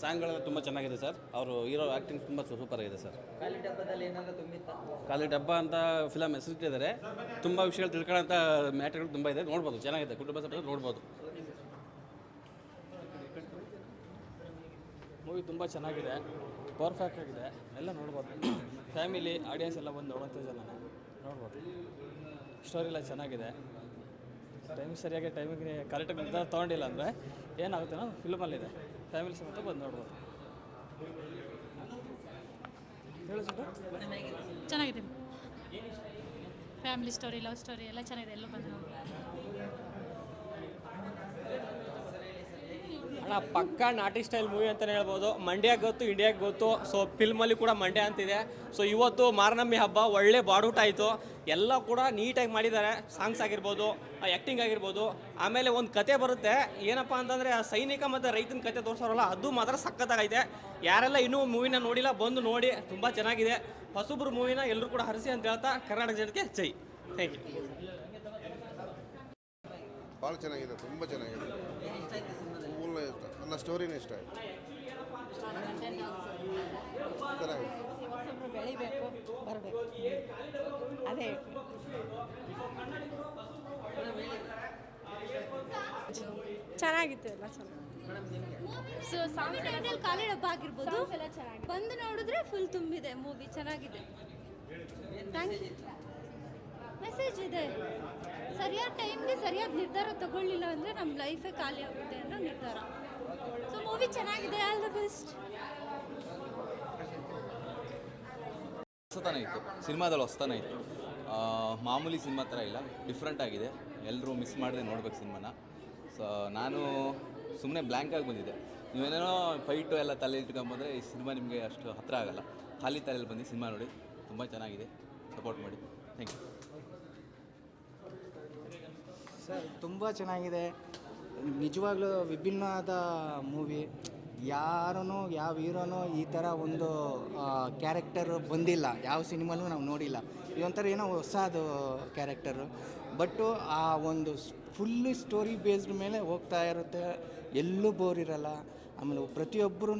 ಸಾಂಗ್ಗಳೆಲ್ಲ ತುಂಬ ಚೆನ್ನಾಗಿದೆ ಸರ್. ಅವರು ಹೀರೋ ಆ್ಯಕ್ಟಿಂಗ್ ತುಂಬ ಸೂಪರ್ ಆಗಿದೆ ಸರ್. ಖಾಲಿ ಏನಾದರೂ ತುಂಬಿತ್ತಾ? ಡಬ್ಬ ಅಂತ ಫಿಲಮ್ ಹೆಸರಿಟ್ಟಿದ್ದಾರೆ. ತುಂಬ ವಿಷಯಗಳು ತಿಳ್ಕೊಳ್ಳೋಂಥ ಮ್ಯಾಟ್ರ್ಗಳು ತುಂಬ ಇದೆ. ನೋಡ್ಬೋದು ಚೆನ್ನಾಗಿದೆ. ಕುಟುಂಬ ಸಭೆ ನೋಡ್ಬೋದು. ಮೂವಿ ತುಂಬ ಚೆನ್ನಾಗಿದೆ. ಪರ್ಫೆಕ್ಟ್ ಆಗಿದೆ. ಎಲ್ಲ ನೋಡ್ಬೋದು. ಫ್ಯಾಮಿಲಿ ಆಡಿಯನ್ಸ್ ಎಲ್ಲ ಬಂದು ನೋಡೋಂಥ ಜನ. ನೋಡ್ಬೋದು. ಸ್ಟೋರಿ ಎಲ್ಲ ಚೆನ್ನಾಗಿದೆ. ಟೈಮ್ ಸರಿಯಾಗಿ ಟೈಮಿಗೆ ಕರೆಕ್ಟಾಗಿ ನಿರ್ಧಾರ ತೊಗೊಂಡಿಲ್ಲ ಅಂದರೆ ಏನಾಗುತ್ತೆ ಅನ್ನೋ ಫಿಲ್ಮಲ್ಲಿದೆ ಫ್ಯಾಮಿಲಿ ಸಮೇತ ಬಂದು ನೋಡ್ಬೋದು. ಹೇಳಿ ಸರ್ ಚೆನ್ನಾಗಿದೆ. ಫ್ಯಾಮಿಲಿ ಸ್ಟೋರಿ, ಲವ್ ಸ್ಟೋರಿ ಎಲ್ಲ ಚೆನ್ನಾಗಿದೆ. ಎಲ್ಲ ಬಂದು ನೋಡಿ ಅಣ್ಣ ಪಕ್ಕ ನಾಟಿ ಸ್ಟೈಲ್ ಮೂವಿ ಅಂತಲೇ ಹೇಳ್ಬೋದು. ಮಂಡ್ಯಕ್ಕೆ ಗೊತ್ತು ಇಂಡಿಯಾಗೆ ಗೊತ್ತು. ಸೊ ಫಿಲ್ಮಲ್ಲಿ ಕೂಡ ಮಂಡ್ಯ ಅಂತಿದೆ. ಸೊ ಇವತ್ತು ಮಾರನಮ್ಮಿ ಹಬ್ಬ ಒಳ್ಳೆ ಬಾಡೂಟ್ ಆಯಿತು. ಎಲ್ಲ ಕೂಡ ನೀಟಾಗಿ ಮಾಡಿದ್ದಾರೆ. ಸಾಂಗ್ಸ್ ಆಗಿರ್ಬೋದು ಆ್ಯಕ್ಟಿಂಗ್ ಆಗಿರ್ಬೋದು. ಆಮೇಲೆ ಒಂದು ಕತೆ ಬರುತ್ತೆ. ಏನಪ್ಪ ಅಂತಂದರೆ ಆ ಸೈನಿಕ ಮತ್ತು ರೈತನ ಕತೆ ತೋರಿಸೋರಲ್ಲ ಅದು ಮಾತ್ರ ಸಖತ್ತಾಗೈತೆ. ಯಾರೆಲ್ಲ ಇನ್ನೂ ಮೂವಿನ ನೋಡಿಲ್ಲ ಬಂದು ನೋಡಿ. ತುಂಬ ಚೆನ್ನಾಗಿದೆ. ಹೊಸಬ್ರು ಮೂವಿನ ಎಲ್ಲರೂ ಕೂಡ ಹರಿಸಿ ಅಂತ ಹೇಳ್ತಾ ಕರ್ನಾಟಕ ಜನಕ್ಕೆ ಜೈ. ಥ್ಯಾಂಕ್ ಯು ಭಾಳ ಚೆನ್ನಾಗಿದೆ ತುಂಬ ಚೆನ್ನಾಗಿದೆ. ಇಷ್ಟ. ನನ್ನ ಸ್ಟೋರಿನೇ ಇಷ್ಟ ಆಯಿತು. ಚೆನ್ನಾಗಿದೆ. ಹೊಸಬ್ರು ಬೆಳಿಬೇಕು ಬರಬೇಕು. ಅದೇ ಚೆನ್ನಾಗಿತ್ತು ಎಲ್ಲ ಚೆನ್ನಾಗಿ ಸೊ ಡಬ್ಬ ಆಗಿರ್ಬೋದು. ಬಂದು ನೋಡಿದ್ರೆ ಫುಲ್ ತುಂಬಿದೆ ಮೂವಿ ಚೆನ್ನಾಗಿದೆ. ಥ್ಯಾಂಕ್ ಯು ಮೆಸೇಜ್ ಇದೆ. ಸರಿಯಾದ ಟೈಮ್ಗೆ ಸರಿಯಾದ ನಿರ್ಧಾರ ತಗೊಳ್ಳಿಲ್ಲ ಅಂದರೆ ನಮ್ಮ ಲೈಫೇ ಖಾಲಿ ಆಗುತ್ತೆ ಅನ್ನೋ ನಿರ್ಧಾರ. ಸೊ ಮೂವಿ ಚೆನ್ನಾಗಿದೆ ಆಲ್ ದ ಬೆಸ್ಟ್ ಹೊಸತನ ಇತ್ತು. ಸಿನಿಮಾದಲ್ಲಿ ಹೊಸತನ ಇತ್ತು. ಮಾಮೂಲಿ ಸಿನಿಮಾ ಥರ ಇಲ್ಲ ಡಿಫ್ರೆಂಟ್ ಆಗಿದೆ. ಎಲ್ಲರೂ ಮಿಸ್ ಮಾಡದೆ ನೋಡ್ಬೇಕು ಸಿನಿಮಾನ. ಸೊ ನಾನು ಸುಮ್ಮನೆ ಬ್ಲ್ಯಾಂಕಾಗಿ ಬಂದಿದ್ದೆ. ನೀವೇನೇನೋ ಫೈಟು ಎಲ್ಲ ತಲೆ ಇಟ್ಕೊಂಬಂದರೆ ಈ ಸಿನಿಮಾ ನಿಮಗೆ ಅಷ್ಟು ಹತ್ತಿರ ಆಗಲ್ಲ. ಖಾಲಿ ತಲೆಯಲ್ಲಿ ಬಂದು ಸಿನಿಮಾ ನೋಡಿ, ತುಂಬ ಚೆನ್ನಾಗಿದೆ. ಸಪೋರ್ಟ್ ಮಾಡಿ. ಥ್ಯಾಂಕ್ ಯು ಸರ್, ತುಂಬ ಚೆನ್ನಾಗಿದೆ. ನಿಜವಾಗ್ಲೂ ವಿಭಿನ್ನವಾದ ಮೂವಿ. ಯಾರೂ ಯಾವ ಹೀರೋನೂ ಈ ಥರ ಒಂದು ಕ್ಯಾರೆಕ್ಟರ್ ಬಂದಿಲ್ಲ. ಯಾವ ಸಿನಿಮಾಲೂ ನಾವು ನೋಡಿಲ್ಲ. ಇದೊಂಥರ ಏನೋ ಹೊಸದು ಕ್ಯಾರೆಕ್ಟರು ಬಟ್ಟು ಆ ಒಂದು ಫುಲ್ಲು ಸ್ಟೋರಿ ಬೇಸ್ಡ್ ಮೇಲೆ ಹೋಗ್ತಾ ಇರುತ್ತೆ. ಎಲ್ಲೂ ಬೋರ್ ಇರಲ್ಲ. ಆಮೇಲೆ ಪ್ರತಿಯೊಬ್ಬರೂ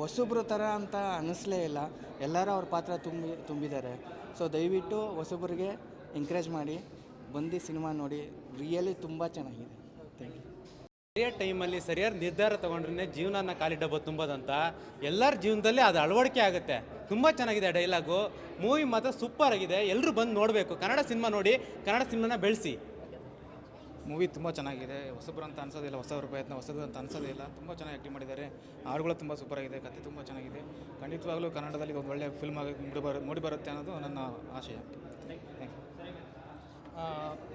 ಹೊಸಬ್ರು ಥರ ಅಂತ ಅನ್ನಿಸ್ಲೇ ಇಲ್ಲ. ಎಲ್ಲರೂ ಅವ್ರ ಪಾತ್ರ ತುಂಬಿ, ತುಂಬಿದ್ದಾರೆ. ಸೊ ದಯವಿಟ್ಟು ಹೊಸಬ್ರಿಗೆ ಎಂಕರೇಜ್ ಮಾಡಿ. ಬಂದು ಸಿನಿಮಾ ನೋಡಿ ರಿಯಲಿ ತುಂಬ ಚೆನ್ನಾಗಿದೆ. ಥ್ಯಾಂಕ್ ಯು ಸರಿಯಾದ ಟೈಮಲ್ಲಿ ಸರಿಯಾದ ನಿರ್ಧಾರ ತಗೊಂಡ್ರೆ ಜೀವನನ ಖಾಲಿ ಡಬ್ಬ ತುಂಬೋದಂತ ಎಲ್ಲರ ಜೀವನದಲ್ಲಿ ಅದು ಅಳವಡಿಕೆ ಆಗುತ್ತೆ. ತುಂಬ ಚೆನ್ನಾಗಿದೆ ಡೈಲಾಗು. ಮೂವಿ ಮಾತ್ರ ಸೂಪರ್ ಆಗಿದೆ. ಎಲ್ಲರೂ ಬಂದು ನೋಡಬೇಕು. ಕನ್ನಡ ಸಿನಿಮಾ ನೋಡಿ ಕನ್ನಡ ಸಿನಿಮಾನ ಬೆಳೆಸಿ. ಮೂವಿ ತುಂಬ ಚೆನ್ನಾಗಿದೆ. ಹೊಸಬ್ರು ಅಂತ ಅನ್ಸೋದಿಲ್ಲ. ಹೊಸಬ್ರ ಪ್ರಯತ್ನ ಹೊಸದು ಅಂತ ಅನ್ಸೋದಿಲ್ಲ. ತುಂಬ ಚೆನ್ನಾಗಿ ಆ್ಯಕ್ಟಿಂಗ್ ಮಾಡಿದ್ದಾರೆ. ಹಾಡುಗಳು ತುಂಬ ಸೂಪರ್ ಆಗಿದೆ. ಕತೆ ತುಂಬ ಚೆನ್ನಾಗಿದೆ. ಖಂಡಿತವಾಗಲೂ ಕನ್ನಡದಲ್ಲಿ ಒಂದು ಒಳ್ಳೆಯ ಫಿಲ್ಮ್ ಆಗಿ ಮೂಡಿ ಬರು ಬರುತ್ತೆ ಅನ್ನೋದು ನನ್ನ ಆಶಯ.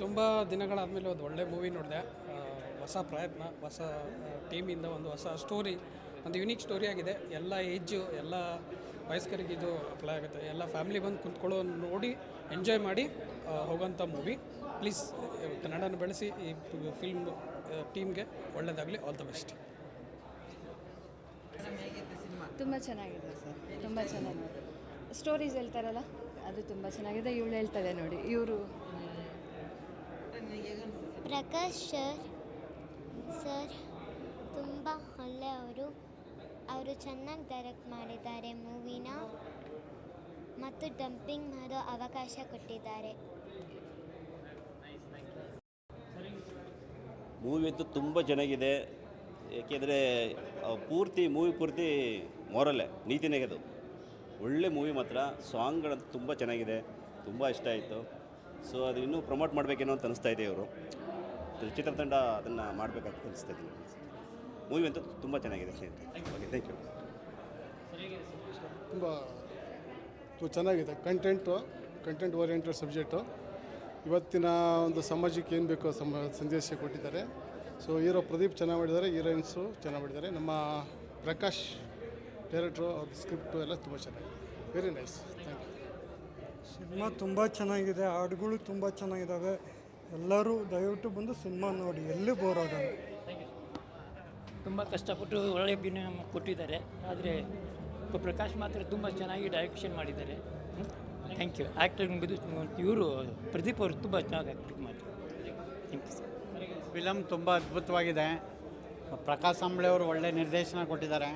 ತುಂಬ ದಿನಗಳಾದಮೇಲೆ ಒಂದು ಒಳ್ಳೆ ಮೂವಿ ನೋಡಿದೆ. ಹೊಸ ಪ್ರಯತ್ನ, ಹೊಸ ಟೀಮಿಂದ ಒಂದು ಹೊಸ ಸ್ಟೋರಿ ಒಂದು ಯುನೀಕ್ ಸ್ಟೋರಿ ಆಗಿದೆ. ಎಲ್ಲ ಏಜು ಎಲ್ಲ ವಯಸ್ಕರಿಗೆ ಇದು ಅಪ್ಲೈ ಆಗುತ್ತೆ. ಎಲ್ಲ ಫ್ಯಾಮಿಲಿ ಬಂದು ಕುಂತ್ಕೊಳ್ಳೋ ನೋಡಿ ಎಂಜಾಯ್ ಮಾಡಿ ಹೋಗೋಂಥ ಮೂವಿ ಪ್ಲೀಸ್ ಕನ್ನಡನ ಬೆಳೆಸಿ, ಈ ಫಿಲ್ಮ್ ಟೀಮ್ಗೆ ಒಳ್ಳೆಯದಾಗಲಿ ಆಲ್ ದ ಬೆಸ್ಟ್ ತುಂಬ ಚೆನ್ನಾಗಿದೆ ಸರ್. ತುಂಬ ಚೆನ್ನಾಗಿದೆ. ಸ್ಟೋರೀಸ್ ಹೇಳ್ತಾರಲ್ಲ, ಅದು ತುಂಬ ಚೆನ್ನಾಗಿದೆ. ಇವಳು ಹೇಳ್ತಾಳೆ ನೋಡಿ, ಇವರು ಪ್ರಕಾಶ್ ಸರ್ ಸರ್, ತುಂಬ ಒಳ್ಳೆಯವರು ಅವರು. ಚೆನ್ನಾಗಿ ಡೈರೆಕ್ಟ್ ಮಾಡಿದ್ದಾರೆ ಮೂವಿನ ಮತ್ತು ಡಂಪಿಂಗ್ ಮಾಡೋ ಅವಕಾಶ ಕೊಟ್ಟಿದ್ದಾರೆ. ಮೂವಿ ಅಂತೂ ತುಂಬ ಚೆನ್ನಾಗಿದೆ. ಏಕೆಂದರೆ ಪೂರ್ತಿ ಮೂವಿ ಪೂರ್ತಿ ಮೊರಲೆ ನೀತಿ ಅದು. ಒಳ್ಳೆ ಮೂವಿ ಮಾತ್ರ ಸಾಂಗ್ಗಳಂತೂ ತುಂಬ ಚೆನ್ನಾಗಿದೆ. ತುಂಬ ಇಷ್ಟ ಆಯಿತು. ಸೊ ಅದು ಇನ್ನೂ ಪ್ರಮೋಟ್ ಮಾಡಬೇಕೇನೋ ಅಂತ ಅನಿಸ್ತಾ ಇದೆ ಇವರು. ಚಿತ್ರತಂಡ ಅದನ್ನು ಮಾಡಬೇಕಂತ ಅನಿಸ್ತಾ ಇದೆ ಮೂವಿ ಅಂತೂ ತುಂಬ ಚೆನ್ನಾಗಿದೆ ಸ್ನೇಹಿತರೆ. ಓಕೆ ಥ್ಯಾಂಕ್ ಯು ತುಂಬ ತುಂಬ ಚೆನ್ನಾಗಿದೆ. ಕಂಟೆಂಟು ಕಂಟೆಂಟ್ ಓರಿಯೆಂಟೆಡ್ ಸಬ್ಜೆಕ್ಟು ಇವತ್ತಿನ ಒಂದು ಸಮಾಜಕ್ಕೆ ಏನು ಬೇಕೋ ಸಮ ಸಂದೇಶ ಕೊಟ್ಟಿದ್ದಾರೆ. ಸೊ ಹೀರೋ ಪ್ರದೀಪ್ ಚೆನ್ನಾಗಿ ಮಾಡಿದ್ದಾರೆ ಹೀರೋಯಿನ್ಸು ಚೆನ್ನಾಗಿ ಮಾಡಿದ್ದಾರೆ. ನಮ್ಮ ಪ್ರಕಾಶ್ ಡೈರೆಕ್ಟ್ರು ಅವ್ರ ಸ್ಕ್ರಿಪ್ಟು ಎಲ್ಲ ತುಂಬ ಚೆನ್ನಾಗಿದೆ. Very nice thank you cinema ತುಂಬ ಚೆನ್ನಾಗಿದೆ ಹಾಡುಗಳು ತುಂಬ ಚೆನ್ನಾಗಿದ್ದಾವೆ ಎಲ್ಲರೂ ದಯವಿಟ್ಟು ಬಂದು ಸಿನಿಮಾ ನೋಡಿ ಎಲ್ಲಿ ಬೋರ್ ಆಗಲ್ಲ. ತುಂಬ ಕಷ್ಟಪಟ್ಟು ಒಳ್ಳೆಯ ಅಭಿನಯ ಕೊಟ್ಟಿದ್ದಾರೆ ಆದರೆ ಪ್ರಕಾಶ್ ಮಾತ್ರ ತುಂಬ ಚೆನ್ನಾಗಿ ಡೈರೆಕ್ಷನ್ ಮಾಡಿದ್ದಾರೆ. ಥ್ಯಾಂಕ್ ಯು ಆ್ಯಕ್ಟರ್ ಇದು ಇವರು ಪ್ರದೀಪ್ ಅವರು ತುಂಬ ಚೆನ್ನಾಗಿ ಆ್ಯಕ್ಟಿಂಗ್ ಮಾಡಿದ್ದಾರೆ. ಥ್ಯಾಂಕ್ ಯು ಸರ್ ಫಿಲಮ್ ತುಂಬ ಅದ್ಭುತವಾಗಿದೆ. ಪ್ರಕಾಶ್ ಅಂಬ್ಳೆ ಅವರು ಒಳ್ಳೆ ನಿರ್ದೇಶನ ಕೊಟ್ಟಿದ್ದಾರೆ.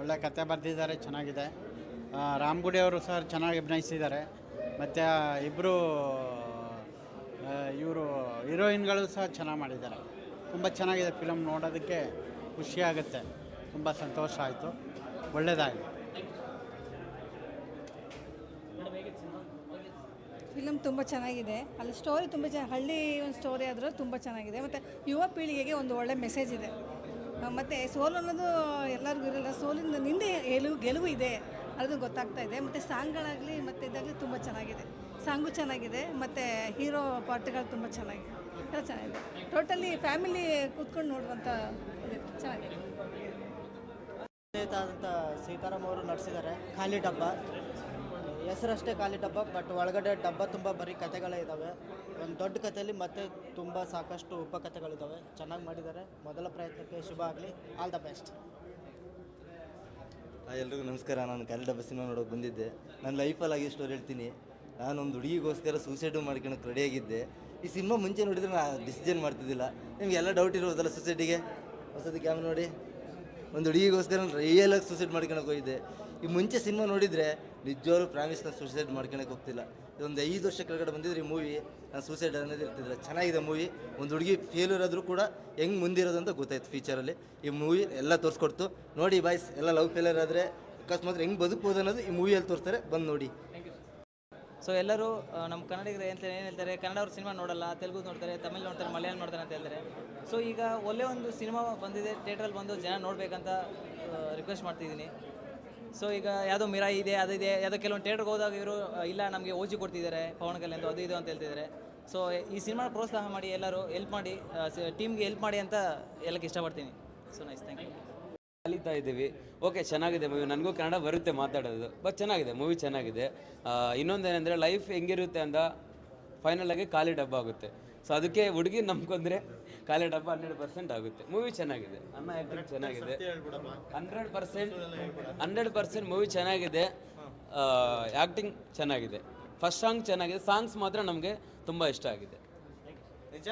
ಒಳ್ಳೆ ಕತೆ ಬರೆದಿದ್ದಾರೆ ಚೆನ್ನಾಗಿದೆ. ರಾಮ್ಗುಡಿ ಅವರು ಸರ್ ಚೆನ್ನಾಗಿ ಅಭಿನಯಿಸಿದ್ದಾರೆ. ಮತ್ತು ಇಬ್ಬರು ಇವರು ಹೀರೋಯಿನ್ಗಳು ಸಹ ಚೆನ್ನಾಗಿ ಮಾಡಿದ್ದಾರೆ. ತುಂಬ ಚೆನ್ನಾಗಿದೆ ಫಿಲಮ್ ನೋಡೋದಕ್ಕೆ ಖುಷಿಯಾಗುತ್ತೆ ತುಂಬ ಸಂತೋಷ ಆಯಿತು. ಒಳ್ಳೆಯದಾಯಿತು ಫಿಲಮ್ ತುಂಬ ಚೆನ್ನಾಗಿದೆ. ಅಲ್ಲಿ ಸ್ಟೋರಿ ತುಂಬ ಚೆನ್ನ ಹಳ್ಳಿ ಒಂದು ಸ್ಟೋರಿ ಆದರೂ ತುಂಬ ಚೆನ್ನಾಗಿದೆ. ಮತ್ತು ಯುವ ಪೀಳಿಗೆಗೆ ಒಂದು ಒಳ್ಳೆ ಮೆಸೇಜ್ ಇದೆ. ಮತ್ತು ಸೋಲು ಅನ್ನೋದು ಎಲ್ಲರಿಗೂ ಇರಲ್ಲ. ಸೋಲಿಂದ ನಿಂದೆ ಗೆಲುವು ಗೆಲುವು ಇದೆ. ಅದು ಗೊತ್ತಾಗ್ತಾ ಇದೆ. ಮತ್ತು ಸಾಂಗ್ಗಳಾಗಲಿ ಮತ್ತು ಇದಾಗಲಿ ತುಂಬ ಚೆನ್ನಾಗಿದೆ. ಸಾಂಗು ಚೆನ್ನಾಗಿದೆ, ಮತ್ತು ಹೀರೋ ಪಾರ್ಟ್ಗಳು ತುಂಬ ಚೆನ್ನಾಗಿದೆ. ಎಲ್ಲ ಚೆನ್ನಾಗಿದೆ. ಟೋಟಲಿ ಫ್ಯಾಮಿಲಿ ಕೂತ್ಕೊಂಡು ನೋಡುವಂಥ ಚೆನ್ನಾಗಿದೆ. ಆದಂಥ ಸೀತಾರಾಮ್ ಅವರು ನಡೆಸಿದ್ದಾರೆ. ಖಾಲಿ ಡಬ್ಬ. ಹೆಸರಷ್ಟೇ ಖಾಲಿ ಡಬ್ಬ ಬಟ್ ಒಳಗಡೆ ಡಬ್ಬ ತುಂಬ ಬರೀ ಕತೆಗಳೇ ಇದ್ದಾವೆ ಒಂದು ದೊಡ್ಡ ಕಥೆಯಲ್ಲಿ ಮತ್ತೆ ತುಂಬ ಸಾಕಷ್ಟು ಉಪಕಥೆಗಳಿದ್ದಾವೆ ಚೆನ್ನಾಗಿ ಮಾಡಿದ್ದಾರೆ. ಮೊದಲ ಪ್ರಯತ್ನಕ್ಕೆ ಶುಭ ಆಗಲಿ. ಆಲ್ ದ ಬೆಸ್ಟ್ ಎಲ್ರಿಗೂ ನಮಸ್ಕಾರ. ನಾನು ಕನ್ನಡ ಸಿನಿಮಾ ನೋಡೋಕೆ ಬಂದಿದ್ದೆ. ನನ್ನ ಲೈಫಲ್ಲಿ ಆಗಿ ಸ್ಟೋರಿ ಹೇಳ್ತೀನಿ. ನಾನೊಂದು ಹುಡುಗಿಗೋಸ್ಕರ ಸೂಸೈಡು ಮಾಡ್ಕೊಳಕ್ಕೆ ರೆಡಿಯಾಗಿದ್ದೆ ಈ ಸಿನಿಮಾ ಮುಂಚೆ ನೋಡಿದರೆ ನಾನು ಡಿಸಿಷನ್ ಮಾಡ್ತಿದ್ದಿಲ್ಲ. ನಿಮಗೆಲ್ಲ ಡೌಟ್ ಇರೋದಲ್ಲ ಸೊಸೈಟಿಗೆ ಹೊಸದು ಕ್ಯಾಮ್ ನೋಡಿ. ಒಂದು ಹುಡುಗಿಗೋಸ್ಕರ ರಿಯಲಾಗಿ ಸೂಸೈಡ್ ಮಾಡ್ಕೊಳಕ್ಕೆ ಹೋಗಿದ್ದೆ. ಈ ಮುಂಚೆ ಸಿನಿಮಾ ನೋಡಿದರೆ ನಿಜವಾಗ್ಲೂ ಪ್ರಾಮಿಸ್ನ ಸುಸೈಡ್ ಮಾಡ್ಕೊಳಕ್ಕೆ ಹೋಗ್ತಿಲ್ಲ. ಇದೊಂದು ಐದು ವರ್ಷ ಕೆಳಗಡೆ ಬಂದಿದ್ರೆ ಈ ಮೂವಿ ನಾನು ಸೂಸೈಡ್ ಅನ್ನೋದು ಇರ್ತಿದ್ದಿಲ್ಲ. ಚೆನ್ನಾಗಿದೆ ಮೂವಿ ಒಂದು ಹುಡುಗಿ ಫೇಲ್ಯೂರ್ ಆದರೂ ಕೂಡ ಹೆಂಗೆ ಮುಂದಿರೋದು ಅಂತ ಗೊತ್ತಾಯ್ತು ಫ್ಯೂಚರಲ್ಲಿ ಈ ಮೂವಿ ಎಲ್ಲ ತೋರಿಸ್ಕೊಡ್ತು. ನೋಡಿ ಬಾಯ್ಸ್ ಎಲ್ಲ ಲವ್ ಫೇಲ್ಯೂರ್ ಆದರೆ ಅಕಸ್ಮಾತ್ ಹೆಂಗೆ ಬದುಕ್ಬೋದು ಅನ್ನೋದು ಈ ಮೂವಿಯಲ್ಲಿ ತೋರಿಸ್ತಾರೆ. ಬಂದು ನೋಡಿ. ಸೊ ಎಲ್ಲರೂ ನಮ್ಮ ಕನ್ನಡಿಗರು ಅಂತ ಏನು ಹೇಳ್ತಾರೆ ಕನ್ನಡ ಅವ್ರ ಸಿನಿಮಾ ನೋಡಲ್ಲ, ತೆಲುಗು ನೋಡ್ತಾರೆ, ತಮಿಳು ನೋಡ್ತಾರೆ, ಮಲಯಾಳಂ ನೋಡ್ತಾರೆ ಅಂತ ಹೇಳ್ತಾರೆ. ಸೊ ಈಗ ಒಳ್ಳೆ ಒಂದು ಸಿನಿಮಾ ಬಂದಿದೆ ಥಿಯೇಟ್ರಲ್ಲಿ ಬಂದು ಜನ ನೋಡಬೇಕಂತ ರಿಕ್ವೆಸ್ಟ್ ಮಾಡ್ತಿದ್ದೀನಿ. ಸೊ ಈಗ ಯಾವುದೋ ಮಿರಾಯಿ ಇದೆ ಅದಿದೆ ಯಾವುದೋ ಕೆಲವೊಂದು ಥಿಯೇಟ್ರಿಗೆ ಹೋದಾಗ ಇವರು ಇಲ್ಲ, ನಮಗೆ ಓಜಿ ಕೊಡ್ತಿದ್ದಾರೆ ಪವನ್ ಕಲ್ಯಾಣ್ ಅದು ಇದು ಅಂತ ಹೇಳ್ತಿದ್ದಾರೆ. ಸೊ ಈ ಸಿನಿಮಾ ಪ್ರೋತ್ಸಾಹ ಮಾಡಿ ಎಲ್ಲರೂ ಹೆಲ್ಪ್ ಮಾಡಿ ಟೀಮ್ಗೆ ಹೆಲ್ಪ್ ಮಾಡಿ ಅಂತ ಹೇಳಕ್ಕೆ ಇಷ್ಟಪಡ್ತೀನಿ. ಸೊ ನೈಸ್ ಥ್ಯಾಂಕ್ ಯು ಕಲಿತಾ ಇದ್ದೀವಿ. ಓಕೆ ಚೆನ್ನಾಗಿದೆ ಮೂವಿ ನನಗೂ ಕನ್ನಡ ಬರುತ್ತೆ ಮಾತಾಡೋದು. ಬಟ್ ಚೆನ್ನಾಗಿದೆ ಮೂವಿ ಚೆನ್ನಾಗಿದೆ. ಇನ್ನೊಂದೇನೆಂದರೆ ಲೈಫ್ ಹೆಂಗಿರುತ್ತೆ ಅಂತ ಫೈನಲ್ ಆಗಿ ಖಾಲಿ ಡಬ್ಬ ಆಗುತ್ತೆ. ಸೊ ಅದಕ್ಕೆ ಹುಡುಗಿ ನಂಬ್ಕೊಂಡ್ರೆ ಖಾಲಿ ಡಬ್ಬ ಹಂಡ್ರೆಡ್ ಪರ್ಸೆಂಟ್ ಆಗುತ್ತೆ. ಮೂವಿ ಚೆನ್ನಾಗಿದೆ. ಅನ್ನ ಆ್ಯಕ್ಟಿಂಗ್ ಚೆನ್ನಾಗಿದೆ. Hundred percent hundred percent movie ಚೆನ್ನಾಗಿದೆ. ಆ್ಯಕ್ಟಿಂಗ್ ಚೆನ್ನಾಗಿದೆ. ಫಸ್ಟ್ ಸಾಂಗ್ ಚೆನ್ನಾಗಿದೆ. ಸಾಂಗ್ಸ್ ಮಾತ್ರ ನಮಗೆ ತುಂಬ ಇಷ್ಟ ಆಗಿದೆ. ನಿಜ.